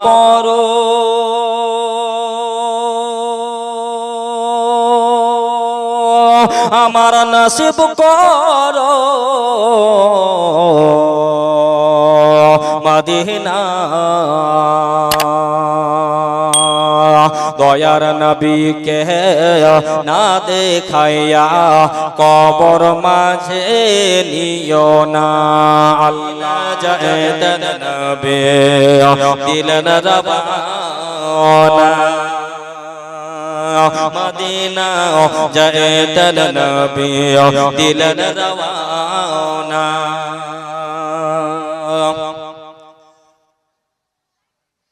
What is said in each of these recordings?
করো আমার নসিব করো। মদিনা। দয়ার নবীকে না দেখাইয়া কবর মাঝে নিও না। আল্লাহ জাহেদন নবী, দিলেন রবানা মদিনা জাহেদন নবী, দিলেন রবানা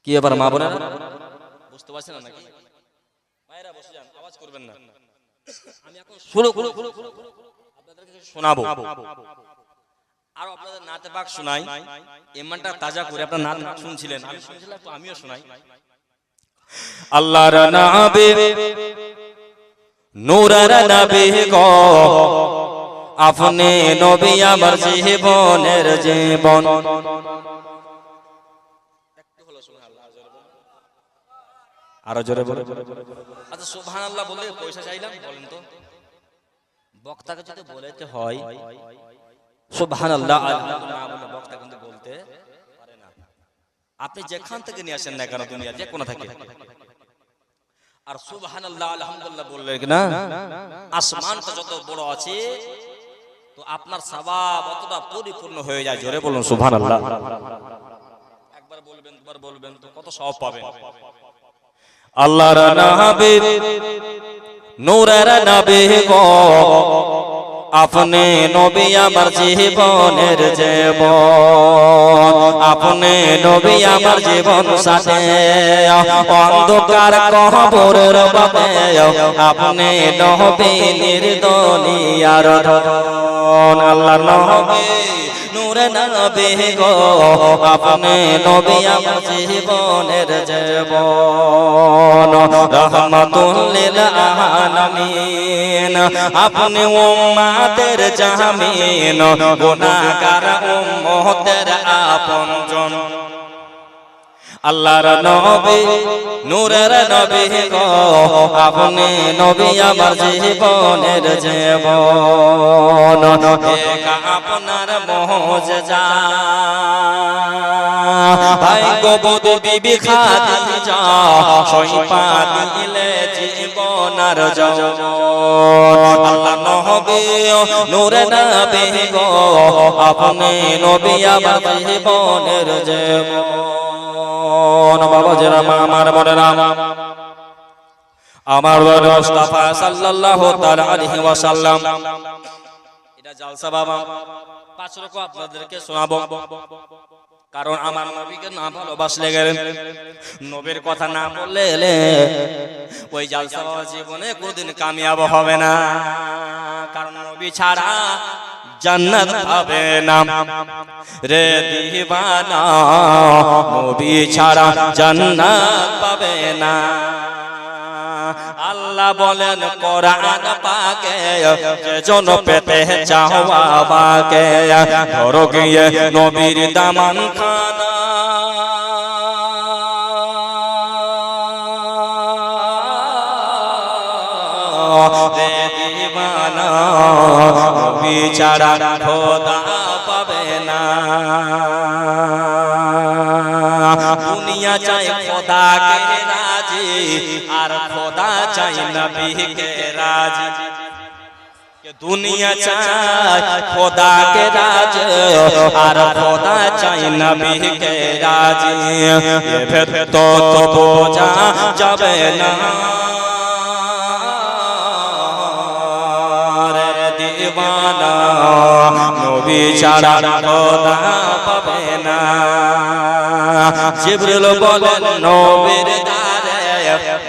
কি এবার মা বোনেরা? বুঝতে পারছেন নাকি মায়েরা বসে যান আওয়াজ করবেন না। আমি এখন শুরু আপনাদেরকে শোনাবো। আর আপনাদের নাতে পাক শোনাই। এমনটা তাজা করে আপনার নাত পাক শুনছিলেন। আমি শুনছিলাম তো আমিও শোনাই। আল্লাহর নাবে নূরের নাবে গো। আপনি নবী আমার জীবনের জীবন। আরও জোরে বলে। আচ্ছা সুবহানাল্লাহ বলে পয়সা চাইলাম, বলেন তো। বক্তাকে যদি বলেতে হয়, সুবহানাল্লাহ আলহামদুলিল্লাহ না বলে বক্তা কিন্তু বলতে পারে না। আপনি যেখান থেকে নিয়ে আসেন না কেন দুনিয়া যে কোনো থেকে। আর সুবহানাল্লাহ, আলহামদুলিল্লাহ বললেন কি না? আসমানটা যত বড় আছে, তো আপনার সওয়াব অতটা পরিপূর্ণ হয়ে যায়। জোরে বলুন, সুবহানাল্লাহ। একবার বলবেন দুবার বলবেন তো কত সওয়াব পাবেন। আল্লাহর নবী নূরের নাবে গো। আপনি নবী আমার জীবনের জীবন, আপনি নবী আমার জীবন সাথে, অন্ধকার কবরের বাবে আপনি নবী নির্দনিয়ার ধন আল্লাহর নবী, নূরে নবী গো, আপনি নবী আমার জীবনের জীবন, রহমাতুল আলামিন, আপনি উম্মাতের জামিন, গুনাহগার উম্মতের আপনজন আল্লাহর নবী, নূরের নবী গো, আপনি নবী আমার জীবনের জীবন। আপনার মহজ ভাই গোবদ বিবি খাদিজা নূরে নবী গো, আপনি নবী বাবা আমার মনে নাম আমার মুস্তাফা সাল্লাল্লাহু এটা জালসা বাবা। পাঁচ রকম আপনাদেরকে শোনাবো। কারণ আমার নবীকে না ভালোবাসলে গেলেন নবীর কথা না বললে এলে ওই জালসা বাবা জীবনে কোনদিন কামিয়াব হবে না। কারণ নবী ছাড়া জান্নাত পাবে না। রে দিবানা, নবী ছাড়া জান্নাত পাবে না। আল্লাহ বলেন, কোরআন পাকে, যে জন পেতে চাও বাবাকে ধরো গিয়ে নবীর দামান খানা। রে দিবানা, নবী ছাড়া খোদা পাবে না। দুনিয়া চাই খোদাকে। রাজি আর খোদা চাই নবীকে রাজি। দুনিয়া চাই খোদাকে রাজ। আর খোদা চাই নবীকে রাজি। এ ফের তো তো বোঝা যাবে না। দিবানা নবী ছাড়া খোদা পাবে না। জিবরিল বলেন, নবীর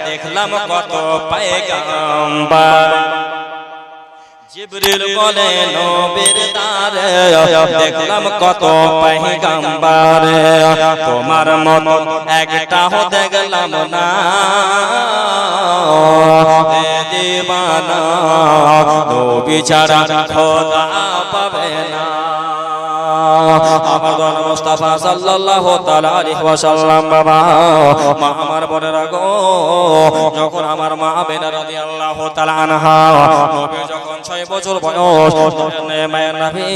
দেখলাম কত পায়গাম্বার জিবরিল বলে, নবীর দারে দেখলাম কত পায়গাম্বার তোমার মত একটাও দেখলাম না। এ দিবানা, নবী খোদা পাবে না। আমার মুস্তাফা সাল্লাল্লাহু তাআলা আলাইহি ওয়াসাল্লাম, বাবা, মা আমার মনে রাখো যখন আমার মা বেনা রাদিয়াল্লাহু তাআলা আনহা, নবী যখন 6 বছর বয়স। মায়ের নবী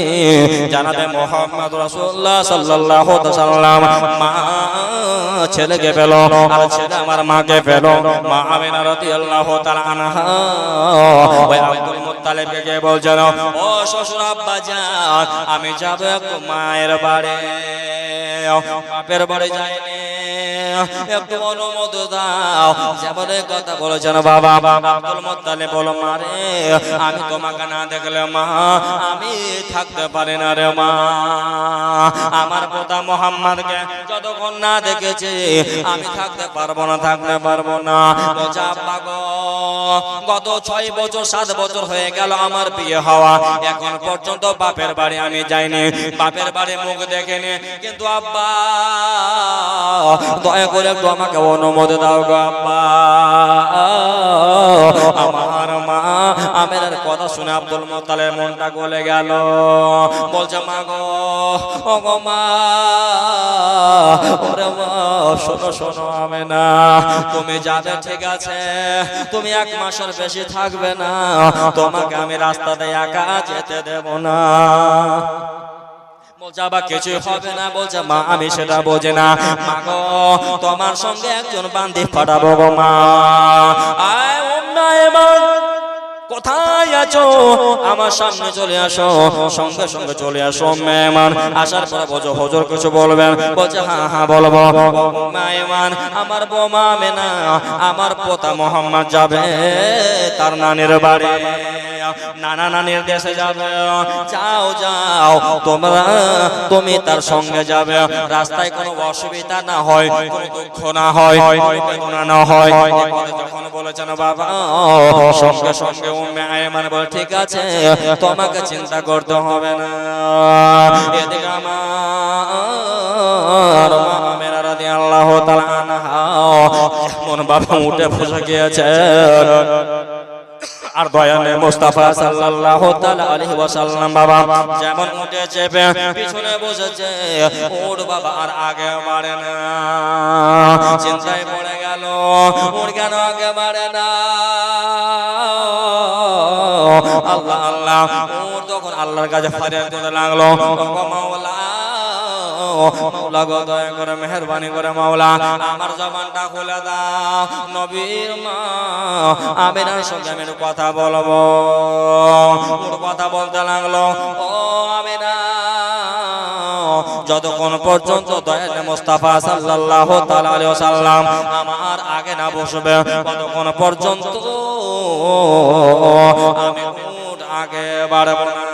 জানাবে মুহাম্মদ রাসূলুল্লাহ সাল্লাল্লাহু আলাইহি ওয়াসাল্লাম। মা ছেলেকে পেল আর ছেলে আমার মাকে পেল। মা আমিনা রাদিয়াল্লাহু তাআলা আনহা। ওই আব্দুল মুত্তালিবকে গিয়ে বলছেন ও শ্বশুর আব্বা যান আমি যাব একটু মায়ের বাড়ি। বাপের বাড়ি যাইনি। একটু অনুমতি দাও। কথা বলেছেন বাবা। আব্দুল মুত্তালিব বলো মারে আমি তোমাকে না দেখলে মা, আমি থাকতে পারি না রে মা। আমার পোতা মোহাম্মদকে যতক্ষণ না দেখেছি, আমি থাকতে পারব না, থাকতে পারব না। গত ছয় বছর, সাত বছর হয়ে গেল আমার বিয়ে হওয়া। এখন পর্যন্ত বাপের বাড়ি আমি যাইনি, বাপের বাড়ি মুখ দেখেনি। কিন্তু আব্বা, দয়া করে একটু আমাকে অনুমতি দাও গো আব্বা। আমার মা, আমের কথা শুনে আব্দুল মোতালের মনটা গলে গেল। বলছে, মা গো, ও গো মা শোনো শোনো, আমেনা, তুমি যাবে ঠিক আছে, তুমি এক মাসের বেশি থাকবে না, তোমাকে আমি রাস্তাতে একা যেতে দেব না। কিছুই হবে না। মা, আমি সেটা বোঝে না। তোমার সঙ্গে একজন পাঠাবো গো মা। আয় উন্নয় কোথায় আছো আমার সামনে চলে আসো সঙ্গে সঙ্গে চলে আসো মেহমান আসার পরে বোঝো হজর কিছু বলবেন বলছে হ্যাঁ হ্যাঁ বলব মেহমান আমার বোমা মেনা আমার পোতা মোহাম্মদ যাবে তার নানির বাড়ি নানা নানির দেশে যাবে। যাও যাও, তোমরা, তুমি তার সঙ্গে যাবে। রাস্তায় কোনো অসুবিধা না হয় দুঃখ না হয় না হয়। যখন বলেছেন, বাবা, সঙ্গে সঙ্গে ঠিক আছে, তোমাকে চিন্তা করতে হবে না। আনহা মন বাবা উঠে বসে গিয়েছে। আর দয়ানে মুস্তাফা সাল্লাল্লাহু তাআলা আলাইহি ওয়াসাল্লাম বাবা, যেমন উঠে চেপে পিছনে বসেছে, ওর বাবা আর আগে বাড়ে না। চিন্তায় পড়ে গেল, ওর কেন আগে বাড়ে না? আল্লাহ আল্লাহ, ওর তখন আল্লাহর কাছে ফারিয়াদ করতে লাগল মাওলা মাওলা গো করে মেহরবানি করে মাওলা। আমার জবানটা খুলে দাও। নবীর মা আমিনার সঙ্গে আমি কথা বলব। কথা বলতে লাগল, ও আমিনা যতক্ষণ পর্যন্ত দয়াল মুস্তাফা সাল্লাল্লাহু তাআলা আমার আগে না বসবে, ততক্ষণ পর্যন্ত আমি আগে বাড়বো না।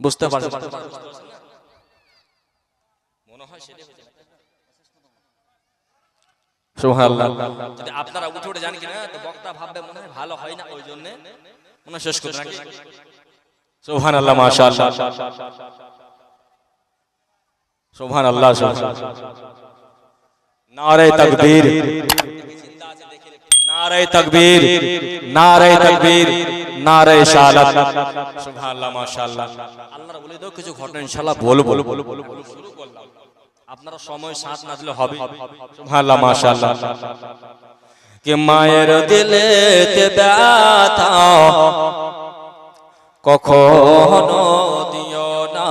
বুঝতে পারছেন মনে হয় যদি আপনারা উঠে উঠে যান কিনা তো বক্তা ভাববে মনে হয় ভালো হয় না ওই জন্য। মনে শেষ করতে নাকি? সুবহানাল্লাহ মাশাআল্লাহ। সুবহানাল্লাহ সুবহানাল্লাহ। নারে তাকবীর। নারে তাকবীর। নারে তাকবীর। নারে শাহাদাত সুবহানাল্লাহ মাশাআল্লাহ। আল্লাহর বলে দাও কিছু ঘটনা ইনশাআল্লাহ বলব। বলব শুরু করলাম আপনারা সময় সাথ না দিলে হবে। সুবহানাল্লাহ মাশাআল্লাহ। কে মায়ের দিলে তে ব্যথা কখনো দিও না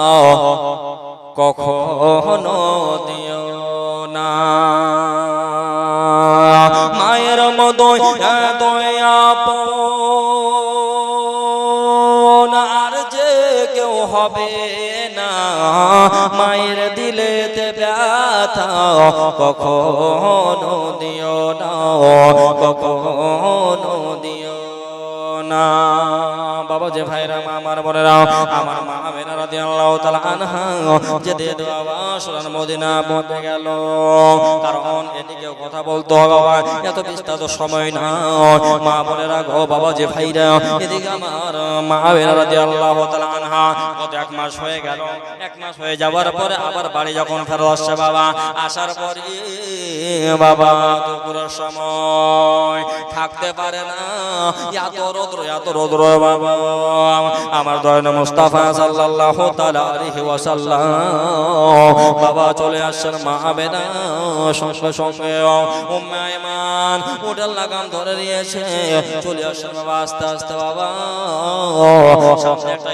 কখনো দিও না। মায়ের মদয় আপন হবে না। মায়ের দিলেতে ব্যথা, কখনো দিও না, কখনো দিও না। বাবা যে ভাইরা আমার বোনেরা, আমার মা আমার যাওয়ার পরে আবার বাড়ি যখন ফেরত আসছে, বাবা, আসার পরে বাবা, দুপুরের সময় থাকতে পারে না। এত রৌদ্র এত রৌদ্র, বাবা, আমার দয়ন মুস্তাফা সাল্লাল্লাহু তাআলা ওয়াসাল্লাম। বাবা চলে আসছেন মা বেনা সঙ্গে সঙ্গে। লাগাম ধরে নিয়েছে। চলে আসছেন বাবা আস্তে আস্তে বাবা। সামনে একটা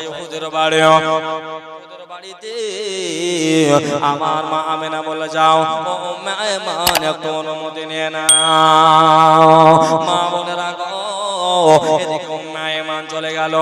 বাড়ি। আমার মা বলে, যাও উম্মে একটু অনুমতি নিয়ে না মা বোনেরা গো, এদিকে আইমান চলে গেল।